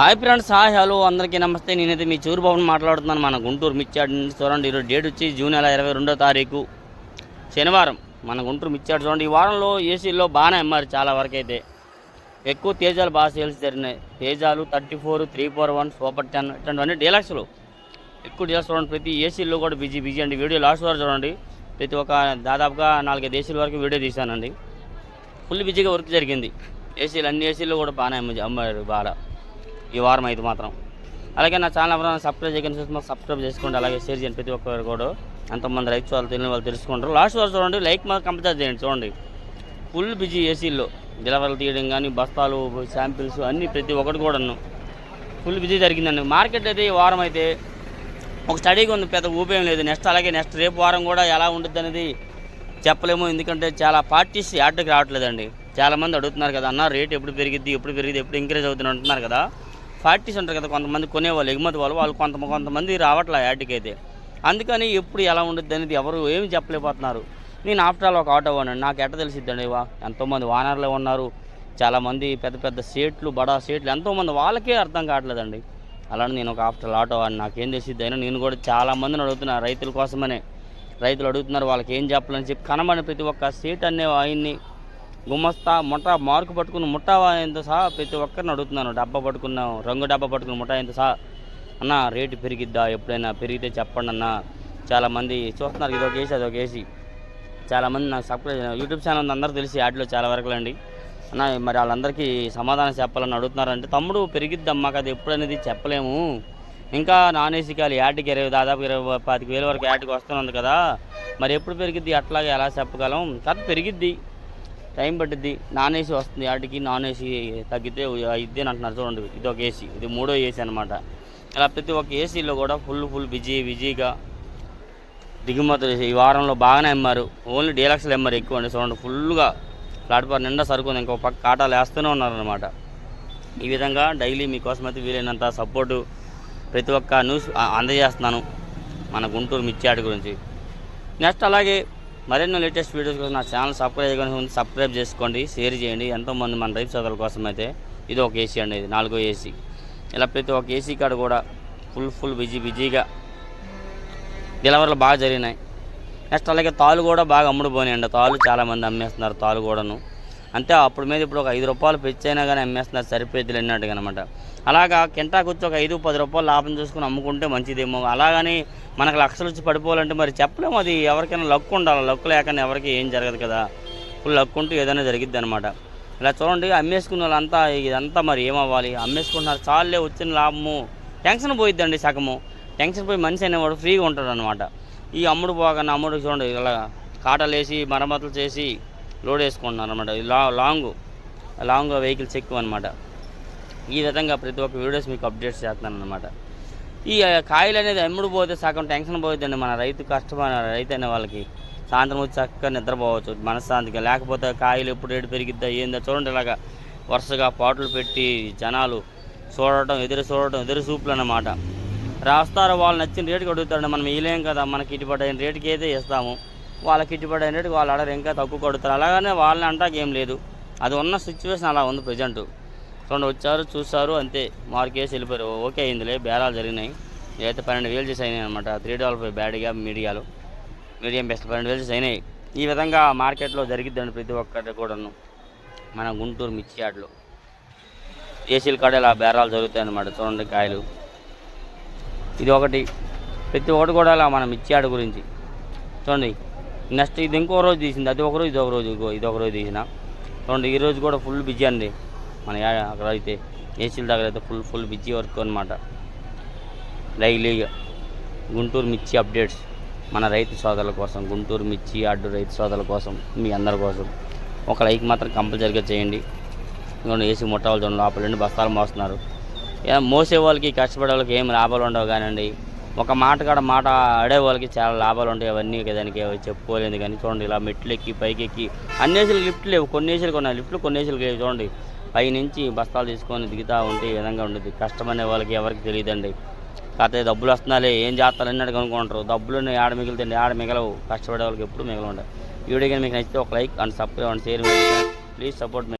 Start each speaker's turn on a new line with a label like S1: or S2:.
S1: Hi friends hi hello అందరికీ నమస్తే. నేనైతే మీ చూరు మాట్లాడుతున్నాను. మన గుంటూరు మిర్చాడు నుంచి చూడండి ఈరోజు డేట్ వచ్చి జూన్ నెల ఇరవై రెండో తారీఖు శనివారం. మన గుంటూరు మిర్చాడు చూడండి ఈ వారంలో ఏసీలో బాగానే అమ్మారు చాలా వరకు అయితే. ఎక్కువ తేజాలు బాగా సేల్స్ జరిగినాయి. తేజాలు thirty four three four one super ten ఇట్లాంటివన్నీ డీలక్స్లు. ఎక్కువ డీలక్స్ చూడండి ప్రతి ఏసీలో కూడా బిజీ బిజీ అండి. వీడియో లాస్ట్ వరకు చూడండి. ప్రతి ఒక్క దాదాపుగా నాలుగైదు ఏసీల వరకు వీడియో తీశానండి. ఫుల్ బిజీగా వర్క్ జరిగింది. ఏసీలు అన్ని ఏసీలు కూడా బాగానే అమ్మ- అమ్మారు బాగా. ఈ వారం అయితే మాత్రం. అలాగే నా ఛానల్ ఎవరైనా సబ్స్క్రైబ్ చేయకుండా మాకు సబ్స్క్రైబ్ చేసుకోండి. అలాగే షేర్ చేయండి ప్రతి ఒక్కరు కూడా. ఎంతమంది రైతు వాళ్ళు తెలియని వాళ్ళు తెలుసుకుంటారు. లాస్ట్ వరకు చూడండి లైక్ మాకు కంపల్సరీ చేయండి. చూడండి. ఫుల్ బిజీ ఏసీల్లో డెలివరీలు తీయడం కానీ బస్తాలు శాంపిల్స్ అన్నీ ప్రతి ఒక్కటి కూడాను. ఫుల్ బిజీ జరిగిందండి. మార్కెట్ అయితే ఈ వారం అయితే ఒక స్టడీగా ఉంది. పెద్ద ఊపేం లేదు. నెక్స్ట్ అలాగే నెక్స్ట్ రేపు వారం కూడా ఎలా ఉంటుంది అనేది చెప్పలేము. ఎందుకంటే చాలా పార్టీస్ యాడ్కి రావట్లేదండి. చాలామంది అడుగుతున్నారు కదా అన్న రేట్ ఎప్పుడు పెరిగిద్ది? ఎప్పుడు పెరిగిద్ది? ఎప్పుడు ఇంక్రీజ్ అవుతుంది? అంటున్నారు కదా. పార్టీస్ ఉంటారు కదా కొంతమంది కొనేవాళ్ళు ఎగుమతి వాళ్ళు వాళ్ళు కొంత కొంతమంది రావట్లే యాడ్కి అయితే. అందుకని ఎప్పుడు ఎలా ఉండద్దు అనేది ఎవరు ఏమి చెప్పలేకపోతున్నారు. నేను ఆఫ్టర్ ఆల్ ఒక ఆటో వాడిని నాకు ఎట్ట తెలిసిద్దండి వా ఎంతోమంది వానర్లే ఉన్నారు. చాలామంది పెద్ద పెద్ద సేట్లు బడా సేట్లు ఎంతోమంది వాళ్ళకే అర్థం కావట్లేదండి. అలానే నేను ఒక ఆఫ్టర్ ఆటో వాడిని నాకేం తెలిసిద్ది అయినా నేను కూడా చాలా మందిని రైతుల కోసమనే. రైతులు అడుగుతున్నారు వాళ్ళకి ఏం చెప్పాలని చెప్పి కనబడిన ప్రతి ఒక్క సీట్ అనే ఆయన్ని గుమస్తా ముఠా మార్కు పట్టుకున్న ముఠా ఎంత సహా ప్రతి ఒక్కరిని అడుగుతున్నాను. డబ్బా పట్టుకున్న రంగు డబ్బా పట్టుకున్న ముఠా ఎంత సహా. అన్న రేటు పెరిగిద్దా? ఎప్పుడైనా పెరిగితే చెప్పండి అన్న. చాలామంది చూస్తున్నారు ఇదొక వేసి అదొక వేసి చాలామంది నాకు సబ్స్క్రైబ్ యూట్యూబ్ ఛానల్ అందరూ తెలిసి యాడ్లో చాలా వరకు అండి. అన్న మరి వాళ్ళందరికీ సమాధానం చెప్పాలని అడుగుతున్నారంటే తమ్ముడు పెరిగిద్దమ్మా అది ఎప్పుడు అనేది చెప్పలేము. ఇంకా నాన్ ఏసీ కాలు యాడ్కి ఇరవై దాదాపు ఇరవై పాతిక వేల వరకు యాడ్కి వస్తున్నది కదా. మరి ఎప్పుడు పెరిగిద్ది? అట్లాగే ఎలా చెప్పగలం? కాదు పెరిగిద్ది. టైం పట్టిద్ది. నాన్ ఏసీ వస్తుంది వాటికి నాన్ ఏసీ తగ్గితే ఇద్ది అంటున్నారు చూడండి. ఇది ఒక ఏసీ ఇది మూడో ఏసీ అనమాట అలా ప్రతి ఒక్క ఏసీలో కూడా ఫుల్ ఫుల్ బిజీ బిజీగా దిగుమతులు ఈ వారంలో బాగానే అమ్మారు. ఓన్లీ డీలక్స్లు అమ్మారు ఎక్కువ అండి చూడండి. ఫుల్గా ప్లాట్ఫామ్ నిండా సరుకుంది ఇంకో పక్క కాటాలు వేస్తూనే ఉన్నారనమాట ఈ విధంగా డైలీ మీకోసం అయితే వీలైనంత సపోర్టు ప్రతి ఒక్క న్యూస్ అందజేస్తున్నాను మన గుంటూరు మిర్చియాడి గురించి. నెక్స్ట్ అలాగే మరెన్నో లేటెస్ట్ వీడియోస్ కోసం నా ఛానల్ సబ్స్క్రైబ్ చేసుకుని సబ్స్క్రైబ్ చేసుకోండి షేర్ చేయండి. ఎంతోమంది మన రైతు సోదరుల కోసం అయితే ఇది ఒక ఏసీ అండి ఇది నాలుగో ఏసీ. ఇలా ప్రతి ఒక్క ఏసీ కాడ కూడా ఫుల్ ఫుల్ బిజీ బిజీగా డెలివరీలు బాగా జరిగినాయి. నెక్స్ట్ అలాగే తాలు కూడా బాగా అమ్ముడుపోయినాయండి. తాలు చాలామంది అమ్మేస్తున్నారు తాలు కూడాను. అంతే అప్పుడు మీద ఇప్పుడు ఒక ఐదు రూపాయలు పెంచైనా కానీ అమ్మేస్తున్నారు సరిపోయేది అన్నట్టుగా అనమాట అలాగా కింటాకు వచ్చి ఒక ఐదు పది రూపాయలు లాభం చూసుకుని అమ్ముకుంటే మంచిదేమో. అలాగని మనకు లక్షలు వచ్చి పడిపోవాలంటే మరి చెప్పలేము. అది ఎవరికైనా లక్కు ఉండాలి. లక్కు లేకుండా ఎవరికి ఏం జరగదు కదా. ఫుల్ లక్కు ఉంటే ఏదైనా జరిగిద్ది అనమాట ఇలా చూడండి అమ్మేసుకున్న వాళ్ళంతా ఇదంతా మరి ఏమవ్వాలి? అమ్మేసుకుంటున్నారు చాలే వచ్చిన లాభము. టెన్షన్ పోయిద్దండి సగము. టెన్షన్ పోయి మనిషి అనేవాడు ఫ్రీగా ఉంటాడు అనమాట ఈ అమ్ముడు పోగానే అమ్ముడు చూడండి ఇలా కాటలు వేసి మరమ్మతులు చేసి లోడ్ వేసుకుంటున్నారు అనమాట లా లాంగ్ లాంగ్ వెహికల్స్ ఎక్కువ అనమాట ఈ విధంగా ప్రతి ఒక్క వీడియోస్ మీకు అప్డేట్స్ చేస్తున్నాను అనమాట ఈ కాయలు అనేది అమ్ముడు పోతే సగం టెన్షన్ పోతుందండి మన రైతు కష్టమైన రైతు అనే వాళ్ళకి. సాయంత్రం వచ్చి చక్కగా నిద్రపోవచ్చు మనశ్శాంతిగా. లేకపోతే కాయలు ఎప్పుడు రేటు పెరిగిద్దా ఏందో చూడండి ఇలాగా వరుసగా పాటలు పెట్టి జనాలు చూడటం ఎదురు చూడటం ఎదురు చూపులు అన్నమాట. రాస్తారు వాళ్ళు నచ్చిన రేటుకి అడుగుతారండి. మనం ఇవ్వలేం కదా మనకి ఇటుబడి రేటుకి అయితే ఇస్తాము. వాళ్ళకి ఇటుబడి అయిన వాళ్ళు ఆడరు ఇంకా తక్కువ కొడుతారు. అలాగనే వాళ్ళని అంటాక ఏం లేదు. అది ఉన్న సిచ్యువేషన్ అలా ఉంది ప్రజెంట్ చూడండి వచ్చారు చూస్తారు అంతే. మార్కేసి వెళ్ళిపోయారు. ఓకే అయిందిలే బేరాలు జరిగినాయి. అయితే పన్నెండు వేలు చేసి అయినాయి అనమాట త్రీ డాలర్ ఫైవ్ బ్యాడ్గా మీడియాలు మీడియం బెస్ట్ పన్నెండు వేలు చేసి అయినాయి. ఈ విధంగా మార్కెట్లో జరిగిద్దండి ప్రతి ఒక్కటి కూడాను. మన గుంటూరు మిర్చి ఆటలు ఏసీల కాడ ఇలా బేరాలు జరుగుతాయి అన్నమాట. చూడండి కాయలు. ఇది ఒకటి. ప్రతి ఒక్కటి కూడా అలా మిర్చి ఆట గురించి. చూడండి. నెక్స్ట్ ఇది ఇంకో రోజు తీసింది. అది ఒక రోజు ఇది ఒక రోజు ఇది ఒక రోజు తీసిన. రెండు ఈ రోజు కూడా ఫుల్ బిజీ అండి. మన అక్కడ అయితే ఏసీల దగ్గర అయితే ఫుల్ ఫుల్ బిజీ వర్క్ అనమాట డైలీగా గుంటూరు మిర్చి అప్డేట్స్ మన రైతు సోదరుల కోసం గుంటూరు మిర్చి అడ్డు రైతు సోదరుల కోసం మీ అందరి కోసం. ఒక లైక్ మాత్రం కంపల్సరీగా చేయండి. ఇంకొన్ని ఏసీ ముట్టవలసి చూడండి లోపల నుండి బస్తాలు మోస్తున్నారు. మోసే వాళ్ళకి కష్టపడే వాళ్ళకి ఏం లాభాలు ఉండవు కానివ్వండి ఒక మాట కాడ మాట ఆడే వాళ్ళకి చాలా లాభాలు ఉంటాయి. అవన్నీ దానికి చెప్పుకోలేదు కానీ చూడండి ఇలా మెట్లు ఎక్కి పైకి ఎక్కి అన్ని ఏసీలు లిఫ్ట్ లేవు. కొన్ని ఏసీలు కొన్నాయి. లిఫ్ట్లు కొన్ని ఏసీలు లేవు. చూడండి పై నుంచి బస్తాలు తీసుకొని దిగుతూ ఉంటే ఈ విధంగా ఉండేది కష్టమనే వాళ్ళకి ఎవరికి తెలియదండి. కాకపోతే డబ్బులు వస్తున్నాలే ఏం చేస్తారని అన్నట్టు అనుకుంటారు డబ్బులు ఆడ మిగులుతుంది ఆడ మిగలవు. కష్టపడే వాళ్ళకి ఎప్పుడు మిగలవు ఉండవు ఈ వీడియో మీకు నచ్చితే ఒక like and subscribe and share. Please support